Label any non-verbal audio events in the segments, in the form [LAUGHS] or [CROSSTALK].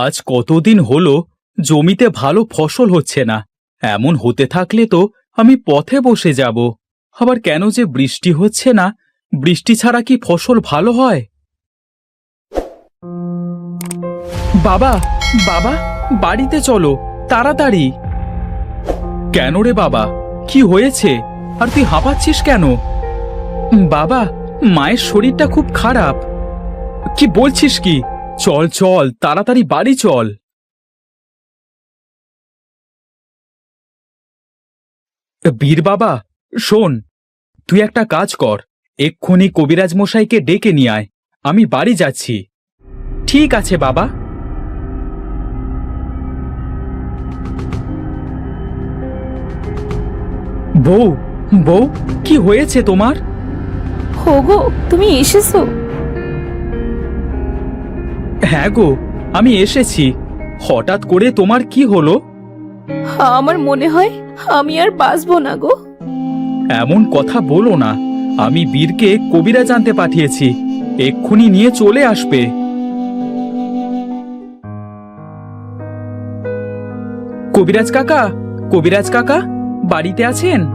আজ কতদিন হলো, জমিতে ভালো ফসল হচ্ছে না। এমন হতে থাকলে তো আমি পথে বসে যাব। আবার কেন যে বৃষ্টি হচ্ছে না, বৃষ্টি ছাড়া কি ফসল ভালো হয়? বাবা বাবা, বাড়িতে চলো, তাড়াতাড়ি। কেন রে বাবা, কি হয়েছে? আর তুই হাঁপাচ্ছিস কেন? বাবা, মায়ের শরীরটা খুব খারাপ। কি বলছিস কি? চল চল, তাড়াতাড়ি বাড়ি চল। বীর বাবা, শোন, তুই একটা কাজ কর, এক্ষুনি কবিরাজ মশাইকে ডেকে নিয়ে আয়, আমি বাড়ি যাচ্ছি। ঠিক আছে, বাবা। বউ বউ, কি হয়েছে তোমার? হোগো তুমি এসেছ? হ্যাঁ গো আমি এসেছি। হঠাৎ করে তোমার কি হলো? আমার মনে হয় আমি আর বাঁচবো না গো। এমন কথা বলো না। আমি বীরকে কবিরা জানতে পাঠিয়েছি। এক্ষুনি নিয়ে চলে আসবে। কবিরাজ কাকা কবিরাজ কাকা বাড়িতে আছেন?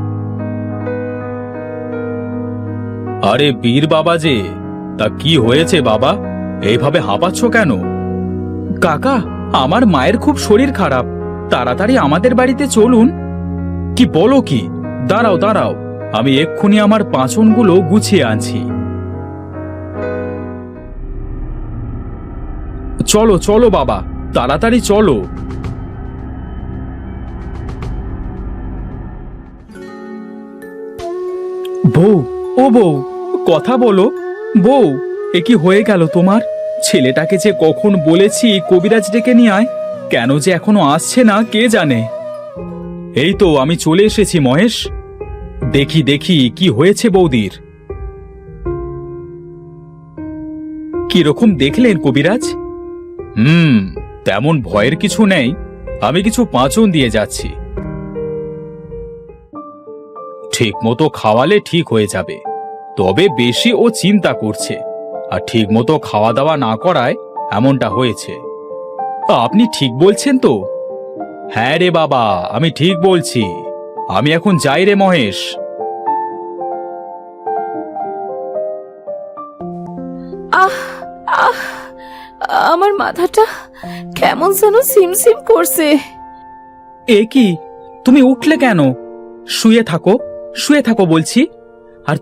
আরে বীর বাবা যে তা কি হয়েছে বাবা? এইভাবে হাঁপাচ্ছ কেন? কাকা, আমার মায়ের খুব শরীর খারাপ। তাড়াতাড়ি আমাদের বাড়িতে চলুন। কি বলো কি? দাঁড়াও দাঁড়াও। আমি এক্ষুনি আমার পাঁচনগুলো গুছিয়ে আনছি। চলো চলো বাবা, তাড়াতাড়ি চলো। বউ, ও বউ, কথা বলো। বউ এ কি হয়ে গেল তোমার? ছেলেটাকে যে কখন বলেছি কবিরাজ ডেকে নিয়ে আয়। কেন যে এখনও আসছে না, কে জানে? এই তো আমি চলে এসেছি, মহেশ। দেখি দেখি, কি হয়েছে বৌদির? কীরকম দেখলেন কবিরাজ? হুম, তেমন ভয়ের কিছু নেই। আমি কিছু পাঁচন দিয়ে যাচ্ছি। ঠিক মতো খাওয়ালে ঠিক হয়ে যাবে। তবে বেশি ও চিন্তা করছে। আর ঠিক মতো খাওয়া দাওয়া না করায় এমনটা হয়েছে। আপনি ঠিক বলছেন তো? হ্যাঁ রে বাবা আমি ঠিক বলছি। আমি এখন যাই রে মহেশ। আহ আহ আমার মাথাটা কেমন যেন সিমসিম করছে। এ কি? তুমি উঠলে কেন? শুয়ে থাকো শুয়ে থাকো বলছি। আর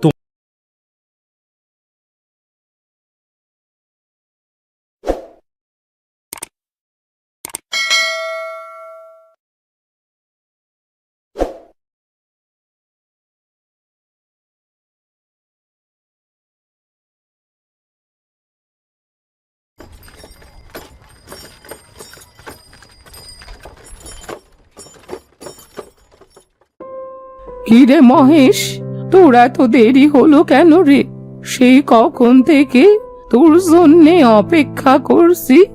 কিরে মহেশ তোর এত দেরি হলো কেন রে? সেই কখন থেকে তোর জন্যে অপেক্ষা করছি?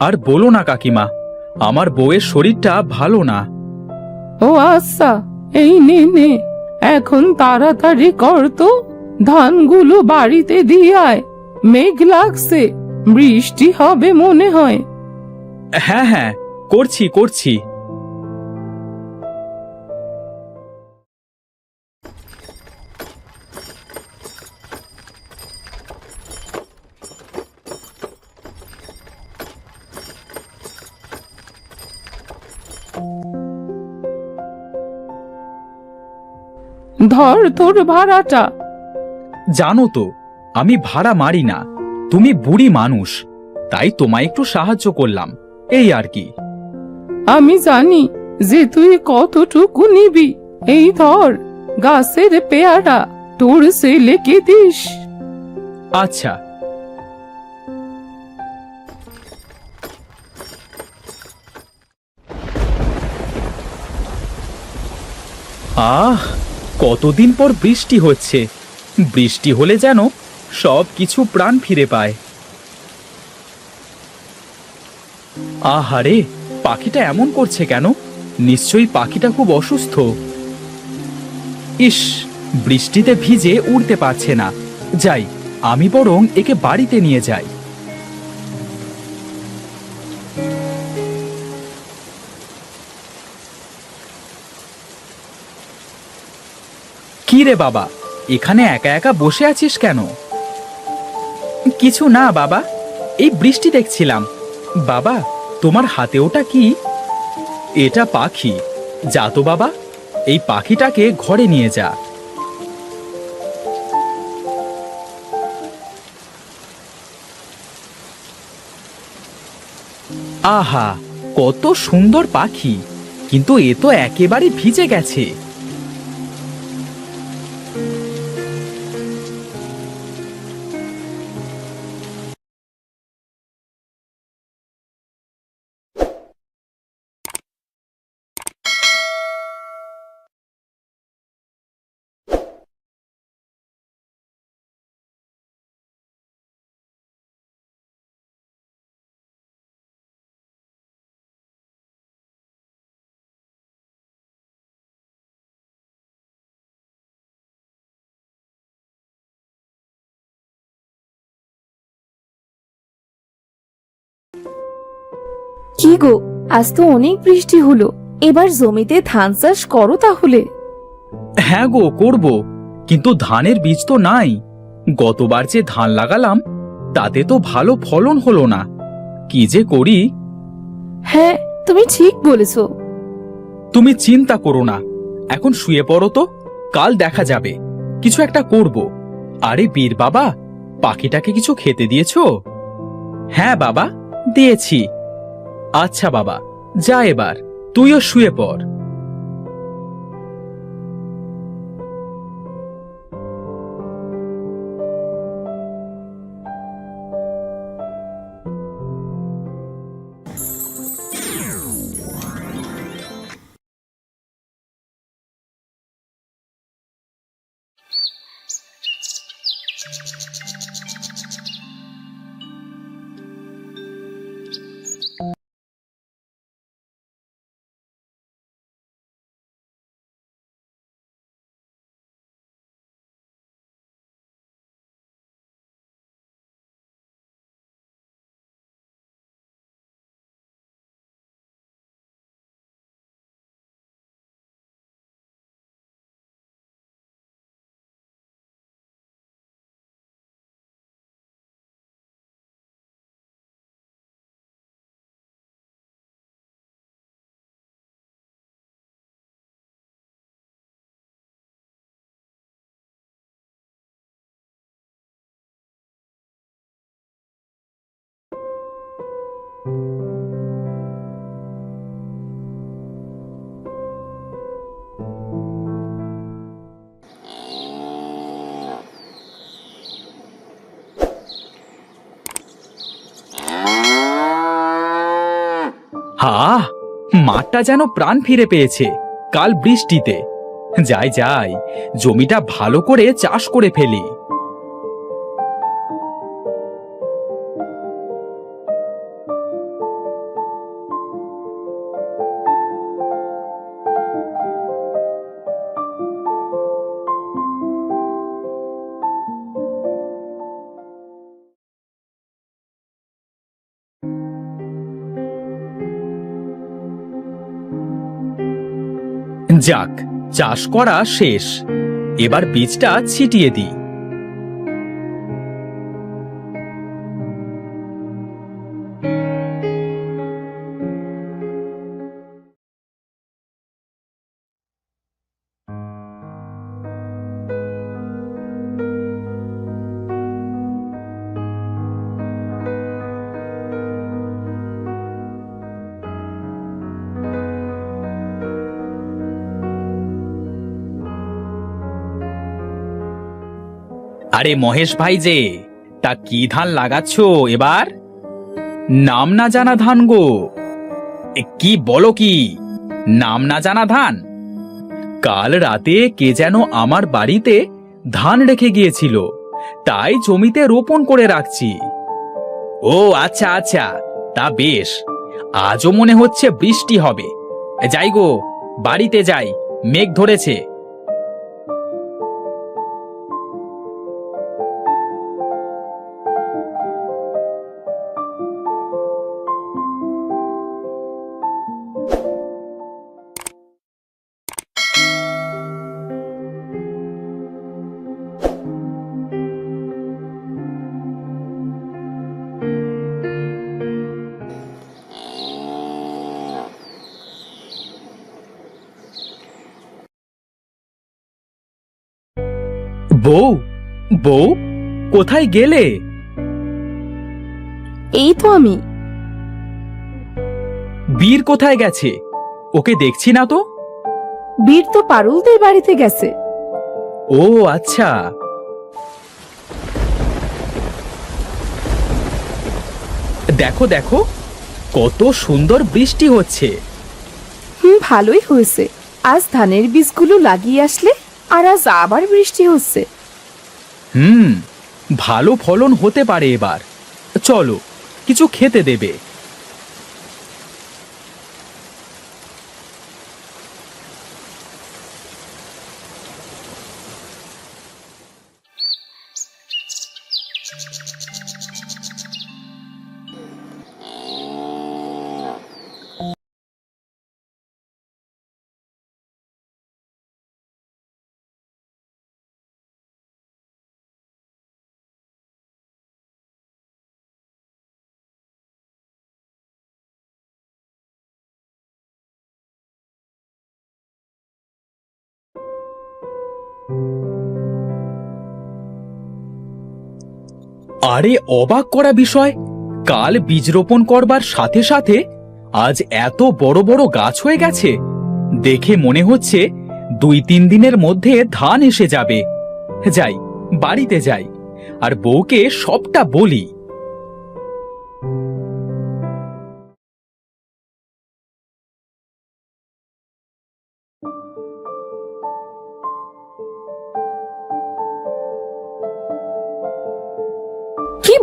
আর বলো না কাকিমা আমার বউয়ের শরীরটা ভালো না। ও আচ্ছা এই নে নে। এখন তাড়াতাড়ি কর তো। ধানগুলো বাড়িতে দিয়ে আয়। মেঘ লাগছে বৃষ্টি হবে মনে হয়। হ্যাঁ হ্যাঁ করছি করছি। ধর তোর ভাড়াটা। জানো তো আমি ভাড়া মারি না তুমি বুড়ি মানুষ তাই তোমায় একটু সাহায্য করলাম এই আর কি। আমি জানি যে তুই কতটুকু নিবি এই ধর গাছের পেয়ারা তোর ছেলেকে দিস। আচ্ছা। আহ কতদিন পর বৃষ্টি হচ্ছে? বৃষ্টি হলে যেন সব কিছু প্রাণ ফিরে পায়। আহারে, পাখিটা এমন করছে কেন? নিশ্চয়ই পাখিটা খুব অসুস্থ। ইস, বৃষ্টিতে ভিজে উড়তে পারছে না। যাই, আমি বরং একে বাড়িতে নিয়ে যাই। রে বাবা? এখানে একা একা বসে আছিস কেন? কিছু না বাবা, এই বৃষ্টি দেখছিলাম। বাবা, তোমার হাতে ওটা কি? এটা পাখি। যা তো বাবা, এই পাখিটাকে ঘরে নিয়ে যা। আহা, কত সুন্দর পাখি। কিন্তু এ তো একেবারে ভিজে গেছে। কি গো আজ তো অনেক বৃষ্টি হলো এবার জমিতে ধান চাষ করো তাহলে। হ্যাঁ গো করব কিন্তু ধানের বীজ তো নাই। গতবার যে ধান লাগালাম তাতে তো ভালো ফলন হলো না। কি যে করি? হ্যাঁ তুমি ঠিক বলেছ। তুমি চিন্তা করো না এখন শুয়ে পড়ো তো কাল দেখা যাবে। কিছু একটা করব। আরে বীর বাবা পাখিটাকে কিছু খেতে দিয়েছ? হ্যাঁ বাবা দিয়েছি। আচ্ছা বাবা যা এবার তুইও শুয়ে পড়। হা, মাঠটা যেন প্রাণ ফিরে পেয়েছে, কাল বৃষ্টিতে। যাই যাই, জমিটা ভালো করে চাষ করে ফেলি। যাক চাষ করা শেষ। এবার বীজটা ছিটিয়ে দিই। আরে মহেশ ভাই যে, তা কি ধান লাগাচ্ছ এবার? নাম না জানা ধান গো। কি বলো কি? নাম না জানা ধান? কাল রাতে কে যেন আমার বাড়িতে ধান রেখে গিয়েছিল, তাই জমিতে রোপণ করে রাখছি। ও আচ্ছা আচ্ছা তা বেশ। আজও মনে হচ্ছে বৃষ্টি হবে। যাই গো, বাড়িতে যাই, মেঘ ধরেছে। বউ? বউ কোথায় গেলে? এই তো আমি। বীর কোথায় গেছে? ওকে দেখছি না তো? বীর তো পারুলদের বাড়িতে গেছে। ও আচ্ছা। দেখো দেখো কত সুন্দর বৃষ্টি হচ্ছে। হুম ভালোই হয়েছে। আজ ধানের বীজগুলো লাগিয়ে আসলে আর আজ আবার বৃষ্টি হচ্ছে। হুম, ভালো ফলন হতে পারে এবার। চলো, কিছু খেতে দেবে। আরে অবাক করা বিষয়, কাল বীজ রোপণ করবার সাথে সাথে আজ এত বড় বড় গাছ হয়ে গেছে। দেখে মনে হচ্ছে দুই তিন দিনের মধ্যে ধান এসে যাবে। যাই, বাড়িতে যাই। আর বউকে সবটা বলি।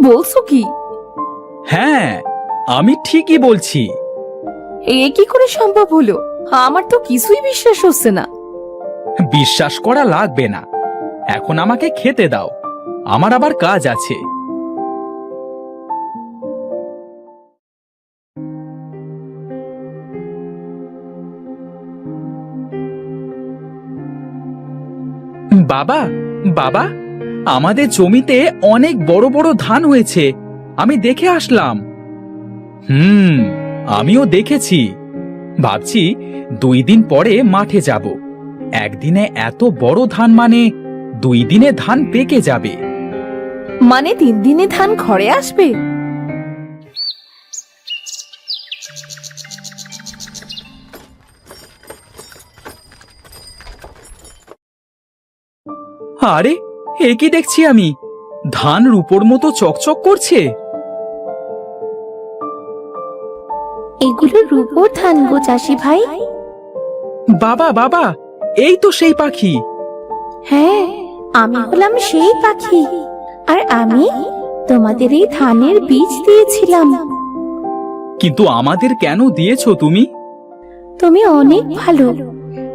বলছো কি? হ্যাঁ আমি ঠিকই বলছি। এ কি করে সম্ভব হলো? আমার তো কিছুই বিশ্বাস হচ্ছে না। বিশ্বাস করা লাগবে না। এখন আমাকে খেতে দাও। আমার আবার কাজ আছে। বাবা বাবা। আমাদের জমিতে অনেক বড় বড় ধান হয়েছে। আমি দেখে আসলাম। হুম আমিও দেখেছি। ভাবছি দুই দিন পরে মাঠে যাব। একদিনে এত বড় ধান মানে দুই দিনে ধান পেকে যাবে। মানে তিন দিনে ধান ঘরে আসবে? আরে এ কি দেখছি আমি? ধান রূপোর মতো চকচক করছে। এগুলো রূপোর ধান গো চাষি ভাই। বাবা বাবা এই তো সেই পাখি। হ্যাঁ আমি হলাম সেই পাখি। আর আমি তোমাদের এই ধানের বীজ দিয়েছিলাম। কিন্তু আমাদের কেন দিয়েছ তুমি? তুমি অনেক ভালো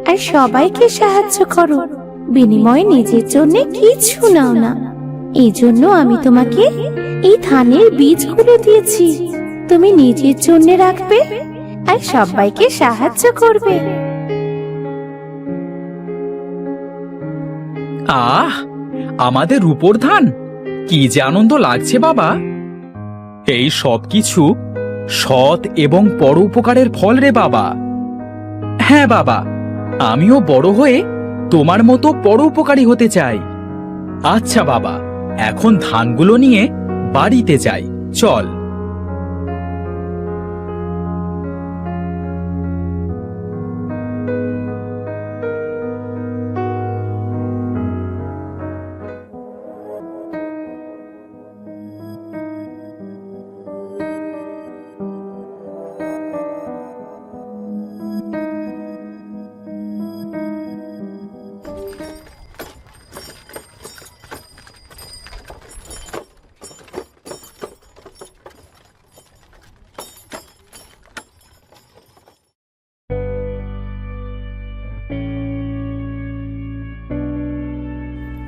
আর সবাইকে সাহায্য করো। বিনিময়ে নিজের জন্য কিছু নাও না। এই জন্য আমি তোমাকে এই ধানের বীজগুলো দিয়েছি। তুমি নিজের জন্য রাখবে আর সবাইকে সাহায্য করবে। আহ, আমাদের রূপোর ধান! কি যে আনন্দ লাগছে বাবা! এই সব কিছু সৎ এবং পরোপকারের ফল রে বাবা। হ্যাঁ বাবা, আমিও বড় হয়ে তোমার মতো পরোপকারী হতে চাই। আচ্ছা বাবা এখন ধানগুলো নিয়ে বাড়িতে যাই। চল।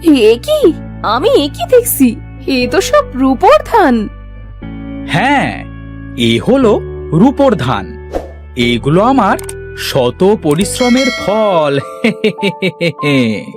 এ কি? আমি এ কি দেখছি? এ তো সব রূপোর ধান। হ্যাঁ এ হলো রূপোর ধান। এগুলো আমার শত পরিশ্রমের ফল। [LAUGHS]